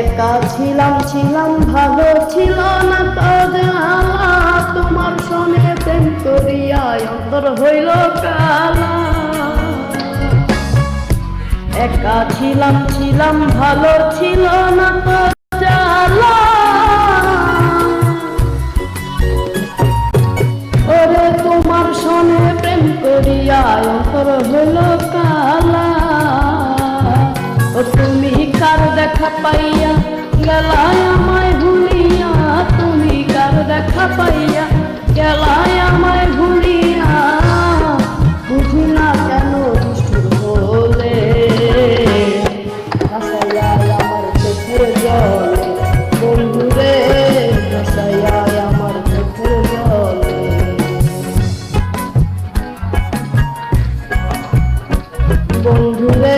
একা ছিলাম ছিলাম, ভালো ছিল না তো জালা তোমার সনে প্রেম করিয়া অন্তর হইল কালা। একা ছিলাম ছিলাম, ভালো ছিল না পাইয়া, গেলায় আমায় ভুলিয়া, তুমি কার দেখা পাইয়া, গেলায় আমায় ভুলিয়া, বুঝি না কেন দুষ্টুর হলে। ভাসাইয়া আমার চোখের জলে, বন্ধুরে ভাসাইয়া আমার চোখের জলে। বন্ধুরে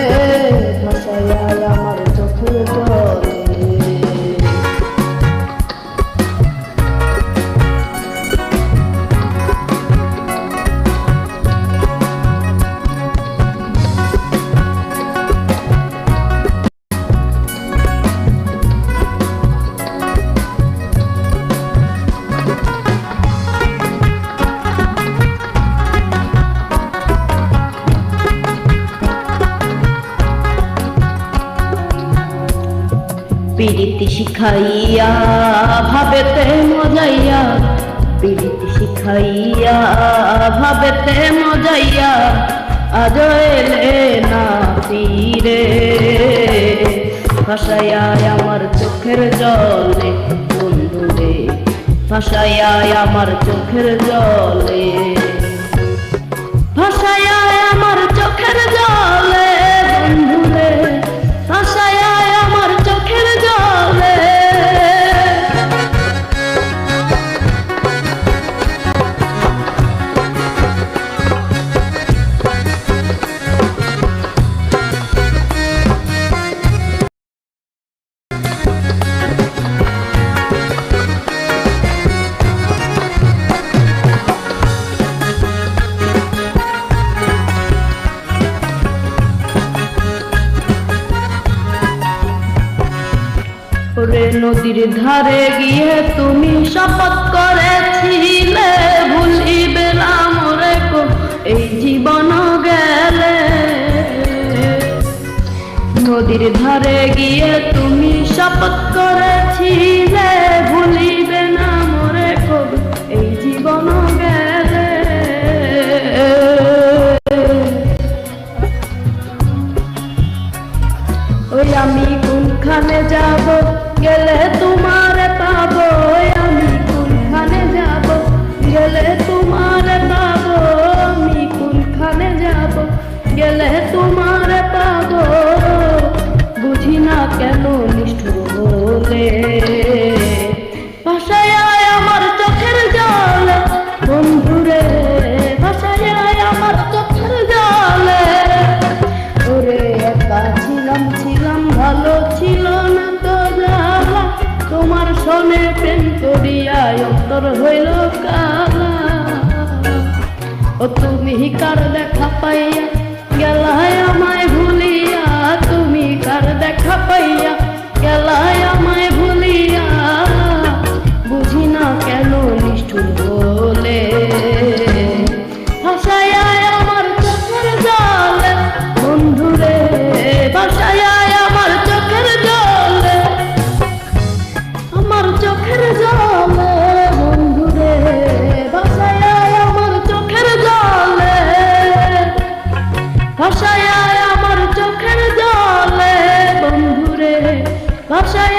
পিরিতি শিখাইয়া, ভাবেতে মজাইয়া পিরিতি শিখাইয়া, ভাবেতে মজাইয়া আজ এলে না তীরে ভাসাইয়া আমার চোখের জলে, বন্ধুরে ভাসাইয়া আমার চোখের জলে ভাসাইয়া আমার চোখের জলে নদীর ধারে গিয়ে তুমি শপথ করেছিলে। ভুলিবে না মরে এই জীবন গেলে। নদীর ধারে গিয়ে তুমি শপথ করেছিলে। ভুলিবে গেলে ছিলাম ভালো ছিল না তো জালা তোমার সনে প্রেম করিয়া অন্তর হইল কালা। ও তুমি কার দেখা পাইয়া গেলায় আমায় ভুলিয়া, তুমি কার দেখা ভাষায়